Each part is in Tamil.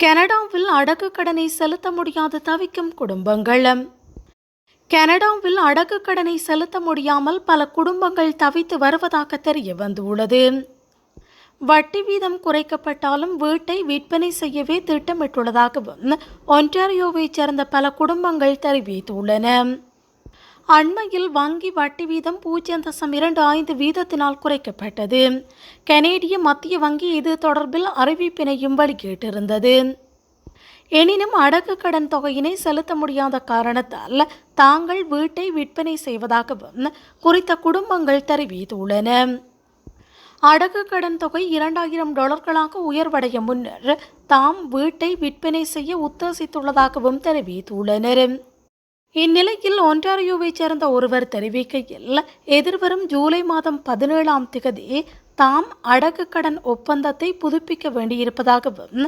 கனடாவில் அடகு கடனை செலுத்த முடியாது தவிக்கும் குடும்பங்கள் கனடாவில் அடகு கடனை செலுத்த முடியாமல் பல குடும்பங்கள் தவித்து வருவதாக தெரிய வந்துள்ளது. வட்டி வீதம் குறைக்கப்பட்டாலும் வீட்டை விற்பனை செய்யவே திட்டமிட்டுள்ளதாகவும் ஒன்டாரியோவைச் சேர்ந்த பல குடும்பங்கள் தெரிவித்துள்ளன. அண்மையில் வங்கி வட்டி வீதம் பூஜ்ஜியம் தசம் இரண்டு ஐந்து வீதத்தினால் குறைக்கப்பட்டது. கனேடிய மத்திய வங்கி இது தொடர்பில் அறிவிப்பினையும் வெளியிட்டிருந்தது. எனினும் அடகு கடன் தொகையினை செலுத்த முடியாத காரணத்தால் தாங்கள் வீட்டை விற்பனை செய்வதாகவும் குறித்த குடும்பங்கள் தெரிவித்துள்ளன. அடகு கடன் தொகை இரண்டாயிரம் டாலர்களாக உயர்வடைய முன்னர் தாம் வீட்டை விற்பனை செய்ய உத்தேசித்துள்ளதாகவும் தெரிவித்துள்ளனர். இந்நிலையில் ஒன்டாரியோவைச் சேர்ந்த ஒருவர் தெரிவிக்கையில் எதிர்வரும் ஜூலை மாதம் பதினேழாம் திகதி தாம் அடகு கடன் ஒப்பந்தத்தை புதுப்பிக்க வேண்டியிருப்பதாகவும்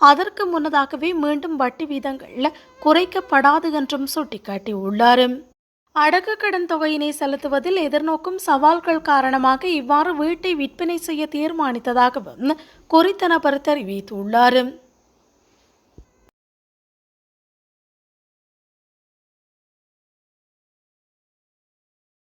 அதற்கு முன்னதாகவே மீண்டும் வட்டி வீதங்கள் குறைக்கப்படாது என்றும் சுட்டிக்காட்டியுள்ளார். அடகு கடன் தொகையினை செலுத்துவதில் எதிர்நோக்கும் சவால்கள் காரணமாக இவ்வாறு வீட்டை விற்பனை செய்ய தீர்மானித்ததாகவும் குறித்த நபர் தெரிவித்துள்ளார்.